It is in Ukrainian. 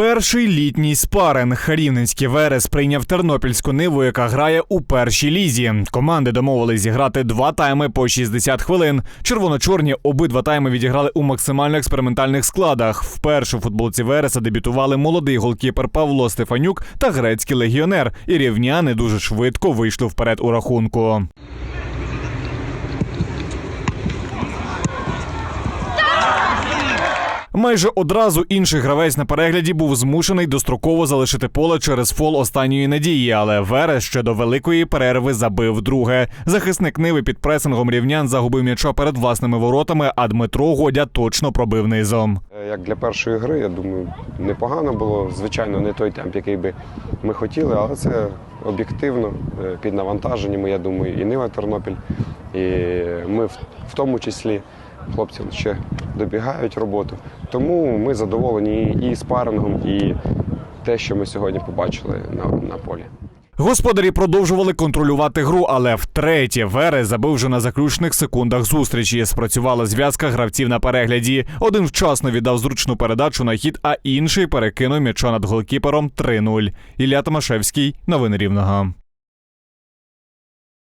Перший літній спаринг Рівненський Верес прийняв тернопільську ниву, яка грає у першій лізі. Команди домовились зіграти два тайми по 60 хвилин. Червоно-чорні обидва тайми відіграли у максимально експериментальних складах. Вперше у футболці Вереса дебютували молодий голкіпер Павло Стефанюк та грецький легіонер. І рівняни дуже швидко вийшли вперед у рахунку. Майже одразу інший гравець на перегляді був змушений достроково залишити поле через фол останньої надії, але Верес ще до великої перерви забив друге. Захисник Ниви під пресингом рівнян загубив м'яча перед власними воротами, а Дмитро Годя точно пробив низом. Е, Як для першої гри, я думаю, непогано було. Звичайно, не той темп, який би ми хотіли, але це об'єктивно е, під навантаженням, я думаю, і Нива Тернопіль. І ми в тому числі хлопці ще добігають роботу. Тому ми задоволені і, спарингом, і те, що ми сьогодні побачили на, на полі. Господарі продовжували контролювати гру, але втретє Верес забив вже на заключних секундах зустрічі. Спрацювала зв'язка гравців на перегляді. Один вчасно віддав зручну передачу на хід, а інший перекинув м'яча над голкіпером 3-0. Ілля Томашевський, новини Рівного.